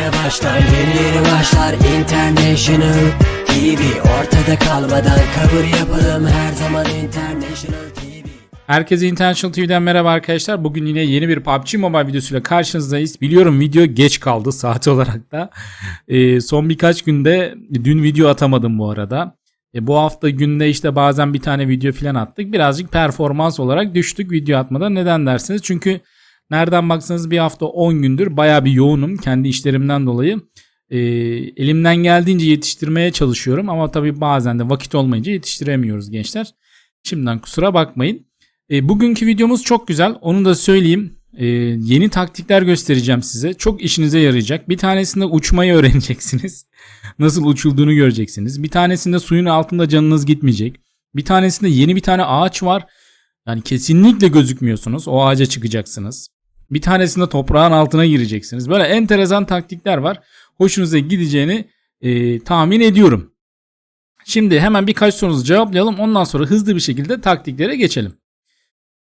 yeni başlar Yeni yeni başlar International TV Ortada kalmadan kabul yapalım Her zaman International TV Herkese International TV'den merhaba arkadaşlar. Bugün yine yeni bir PUBG Mobile videosuyla karşınızdayız. Biliyorum video geç kaldı saat olarak da. Ee, son birkaç günde dün video atamadım bu arada. E, bu hafta günde işte bazen bir tane video falan attık. Birazcık performans olarak düştük video atmadan. Neden dersiniz? Çünkü nereden baksanız bir hafta 10 gündür baya bir yoğunum kendi işlerimden dolayı. E, elimden geldiğince yetiştirmeye çalışıyorum ama tabii bazen de vakit olmayınca yetiştiremiyoruz gençler. Şimdiden kusura bakmayın. E, bugünkü videomuz çok güzel. Onu da söyleyeyim. E, yeni taktikler göstereceğim size. Çok işinize yarayacak. Bir tanesinde uçmayı öğreneceksiniz. Nasıl uçulduğunu göreceksiniz. Bir tanesinde suyun altında canınız gitmeyecek. Bir tanesinde yeni bir tane ağaç var. Yani kesinlikle gözükmüyorsunuz. O ağaca çıkacaksınız. Bir tanesinde toprağın altına gireceksiniz. Böyle enteresan taktikler var. Hoşunuza gideceğini e, tahmin ediyorum. Şimdi hemen birkaç sorunuzu cevaplayalım. Ondan sonra hızlı bir şekilde taktiklere geçelim.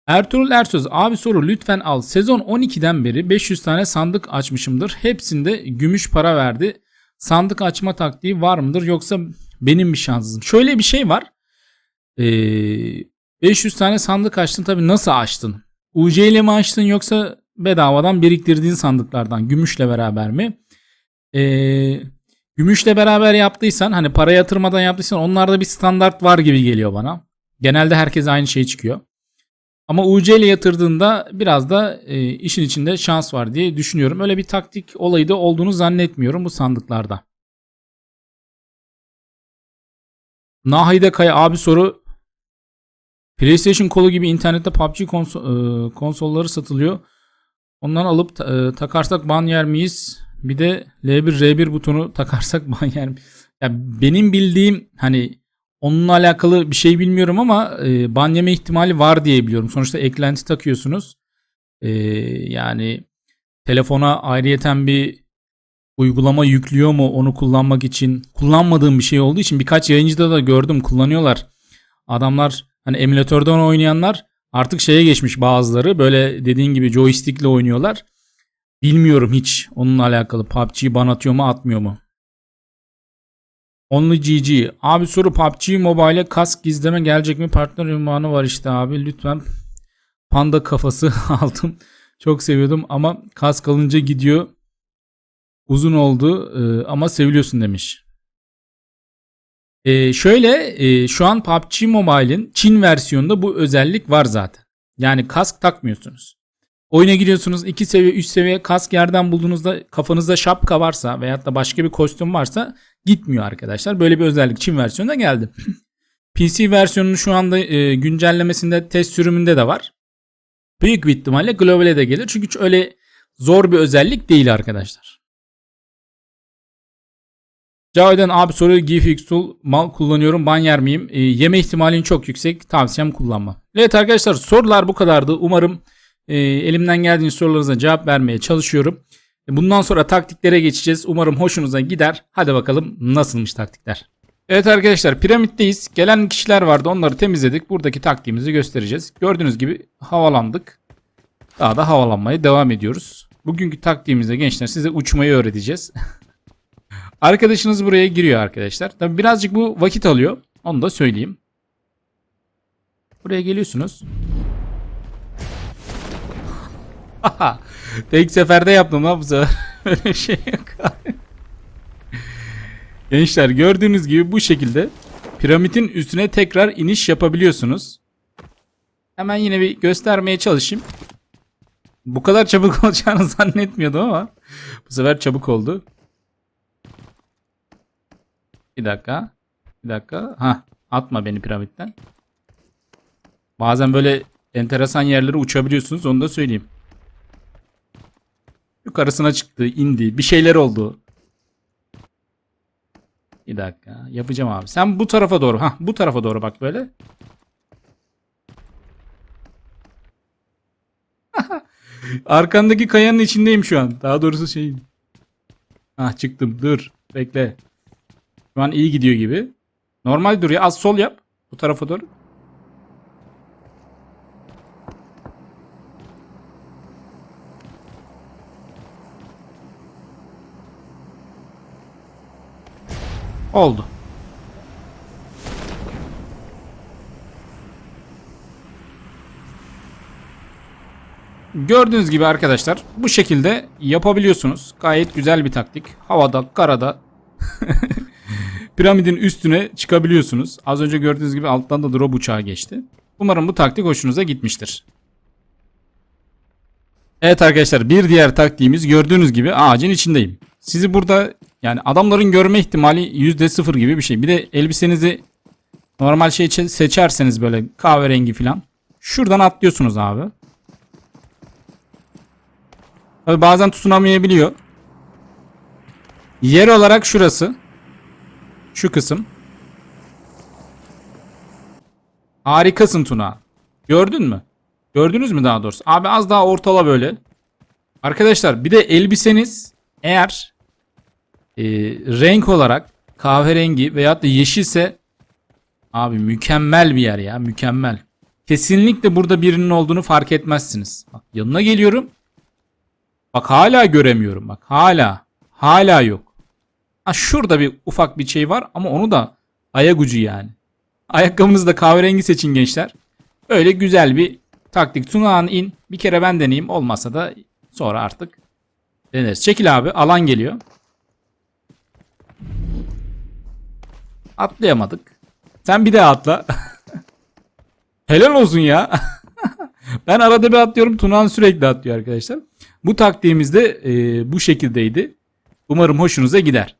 Ertuğrul Ersöz abi soru lütfen al. Sezon 12'den beri 500 tane sandık açmışımdır. Hepsinde gümüş para verdi. Sandık açma taktiği var mıdır yoksa benim bir şanssızım? Şöyle bir şey var. Ee, 500 tane sandık açtın tabi nasıl açtın? UC ile mi açtın yoksa bedavadan biriktirdiğin sandıklardan gümüşle beraber mi? Ee, gümüşle beraber yaptıysan hani para yatırmadan yaptıysan onlarda bir standart var gibi geliyor bana. Genelde herkes aynı şey çıkıyor. Ama UC ile yatırdığında biraz da e, işin içinde şans var diye düşünüyorum. Öyle bir taktik olayı da olduğunu zannetmiyorum bu sandıklarda. Nahide Kaya abi soru PlayStation kolu gibi internette PUBG konso- e, konsolları satılıyor. Ondan alıp e, takarsak ban yer miyiz? Bir de L1 R1 butonu takarsak ban yer miyiz? Ya benim bildiğim hani onunla alakalı bir şey bilmiyorum ama e, ban yeme ihtimali var diye biliyorum. Sonuçta eklenti takıyorsunuz. E, yani telefona ayrıyeten bir uygulama yüklüyor mu onu kullanmak için kullanmadığım bir şey olduğu için birkaç yayıncıda da gördüm kullanıyorlar. Adamlar hani emülatörden oynayanlar artık şeye geçmiş bazıları böyle dediğin gibi joystickle oynuyorlar. Bilmiyorum hiç onunla alakalı PUBG ban atıyor mu atmıyor mu? Only GG. Abi soru PUBG Mobile'e kask gizleme gelecek mi? Partner ünvanı var işte abi. Lütfen panda kafası aldım. Çok seviyordum ama kask alınca gidiyor. Uzun oldu e, ama seviliyorsun demiş. E, şöyle e, şu an PUBG Mobile'in Çin versiyonunda bu özellik var zaten. Yani kask takmıyorsunuz. Oyuna giriyorsunuz 2 seviye 3 seviye kask yerden bulduğunuzda kafanızda şapka varsa veyahut da başka bir kostüm varsa gitmiyor arkadaşlar. Böyle bir özellik Çin versiyonunda geldi. PC versiyonunun şu anda e, güncellemesinde test sürümünde de var. Büyük bir ihtimalle globale de gelir. Çünkü öyle zor bir özellik değil arkadaşlar. Cavidan abi GFX Tool mal kullanıyorum ban yer miyim? E, yeme ihtimalin çok yüksek tavsiyem kullanma. Evet arkadaşlar sorular bu kadardı. Umarım e, elimden geldiğince sorularınıza cevap vermeye çalışıyorum. E, bundan sonra taktiklere geçeceğiz. Umarım hoşunuza gider. Hadi bakalım nasılmış taktikler. Evet arkadaşlar piramitteyiz. Gelen kişiler vardı onları temizledik. Buradaki taktiğimizi göstereceğiz. Gördüğünüz gibi havalandık. Daha da havalanmaya devam ediyoruz. Bugünkü taktiğimizde gençler size uçmayı öğreteceğiz. Arkadaşınız buraya giriyor arkadaşlar. Tabi birazcık bu vakit alıyor. Onu da söyleyeyim. Buraya geliyorsunuz. Tek seferde yaptım lan bu sefer. Öyle şey yok. Gençler gördüğünüz gibi bu şekilde piramidin üstüne tekrar iniş yapabiliyorsunuz. Hemen yine bir göstermeye çalışayım. Bu kadar çabuk olacağını zannetmiyordum ama bu sefer çabuk oldu. Bir dakika. Bir dakika. Ha, atma beni piramitten. Bazen böyle enteresan yerlere uçabiliyorsunuz onu da söyleyeyim. Yukarısına çıktı, indi. Bir şeyler oldu. Bir dakika. Yapacağım abi. Sen bu tarafa doğru. Ha, bu tarafa doğru bak böyle. Arkandaki kayanın içindeyim şu an. Daha doğrusu şey. Ah çıktım. Dur. Bekle. Şu an iyi gidiyor gibi. Normal duruyor. Az sol yap. Bu tarafa doğru. Oldu. Gördüğünüz gibi arkadaşlar bu şekilde yapabiliyorsunuz. Gayet güzel bir taktik. Havada, karada piramidin üstüne çıkabiliyorsunuz. Az önce gördüğünüz gibi alttan da drop uçağı geçti. Umarım bu taktik hoşunuza gitmiştir. Evet arkadaşlar bir diğer taktiğimiz gördüğünüz gibi ağacın içindeyim. Sizi burada yani adamların görme ihtimali %0 gibi bir şey. Bir de elbisenizi normal şey çe- seçerseniz böyle kahverengi falan. Şuradan atlıyorsunuz abi. Tabi bazen tutunamayabiliyor. Yer olarak şurası. Şu kısım. Harikasın Tuna. Gördün mü? Gördünüz mü daha doğrusu? Abi az daha ortala böyle. Arkadaşlar bir de elbiseniz eğer e, renk olarak kahverengi veyahut da yeşilse abi mükemmel bir yer ya mükemmel. Kesinlikle burada birinin olduğunu fark etmezsiniz. Bak yanına geliyorum. Bak hala göremiyorum bak hala. Hala yok. Ha şurada bir ufak bir şey var ama onu da ayak ucu yani. Ayakkabınızı da kahverengi seçin gençler. Öyle güzel bir taktik. Tunağan in. Bir kere ben deneyeyim. Olmasa da sonra artık deneriz. Çekil abi. Alan geliyor. Atlayamadık. Sen bir daha atla. Helal olsun ya. ben arada bir atlıyorum. Tunağan sürekli atlıyor arkadaşlar. Bu taktiğimiz de e, bu şekildeydi. Umarım hoşunuza gider.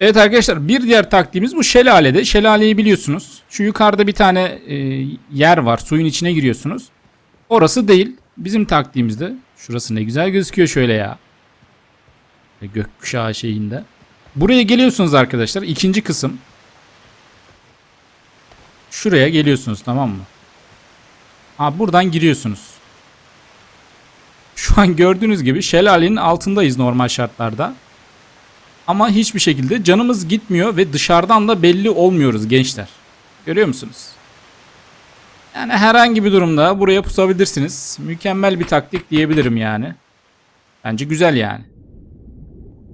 Evet arkadaşlar bir diğer taktiğimiz bu şelalede. Şelaleyi biliyorsunuz. Şu yukarıda bir tane e, yer var. Suyun içine giriyorsunuz. Orası değil. Bizim taktiğimizde. Şurası ne güzel gözüküyor şöyle ya. Gökkuşağı şeyinde. Buraya geliyorsunuz arkadaşlar. İkinci kısım. Şuraya geliyorsunuz tamam mı? Ha buradan giriyorsunuz. Şu an gördüğünüz gibi şelalenin altındayız normal şartlarda. Ama hiçbir şekilde canımız gitmiyor ve dışarıdan da belli olmuyoruz gençler. Görüyor musunuz? Yani herhangi bir durumda buraya pusabilirsiniz. Mükemmel bir taktik diyebilirim yani. Bence güzel yani.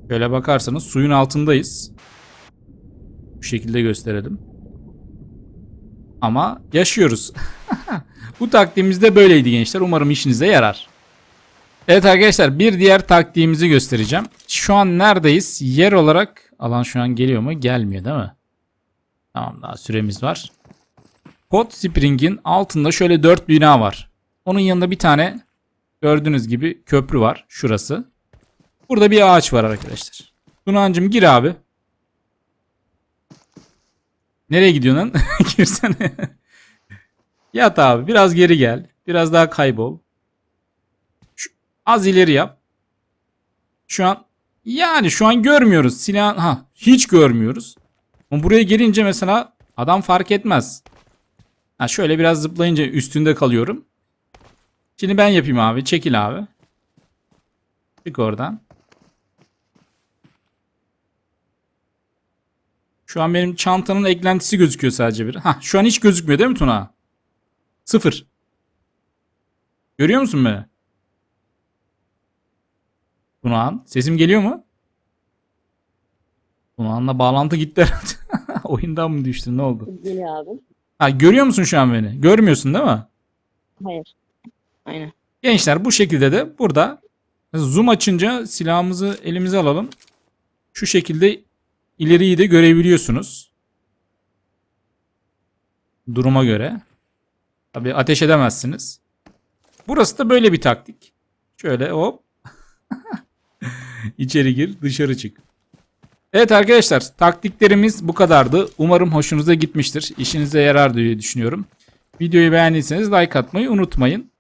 Şöyle bakarsanız suyun altındayız. Bu şekilde gösterelim. Ama yaşıyoruz. Bu taktiğimiz de böyleydi gençler. Umarım işinize yarar. Evet arkadaşlar bir diğer taktiğimizi göstereceğim. Şu an neredeyiz? Yer olarak alan şu an geliyor mu? Gelmiyor değil mi? Tamam daha süremiz var. Hot Spring'in altında şöyle 4 bina var. Onun yanında bir tane gördüğünüz gibi köprü var. Şurası. Burada bir ağaç var arkadaşlar. Tunancım gir abi. Nereye gidiyorsun lan? Girsene. Yat abi biraz geri gel. Biraz daha kaybol. Az ileri yap. Şu an yani şu an görmüyoruz. Silah ha hiç görmüyoruz. Ama buraya gelince mesela adam fark etmez. Ha şöyle biraz zıplayınca üstünde kalıyorum. Şimdi ben yapayım abi. Çekil abi. Çık oradan. Şu an benim çantanın eklentisi gözüküyor sadece bir. Ha şu an hiç gözükmüyor değil mi Tuna? Sıfır. Görüyor musun beni? Tunağan. Sesim geliyor mu? Tunağan'la bağlantı gitti herhalde. Oyundan mı düştün ne oldu? Geliyor abi. Ha görüyor musun şu an beni? Görmüyorsun değil mi? Hayır. Aynen. Gençler bu şekilde de burada zoom açınca silahımızı elimize alalım. Şu şekilde ileriyi de görebiliyorsunuz. Duruma göre. Tabi ateş edemezsiniz. Burası da böyle bir taktik. Şöyle hop. İçeri gir dışarı çık. Evet arkadaşlar taktiklerimiz bu kadardı. Umarım hoşunuza gitmiştir. İşinize yarar diye düşünüyorum. Videoyu beğendiyseniz like atmayı unutmayın.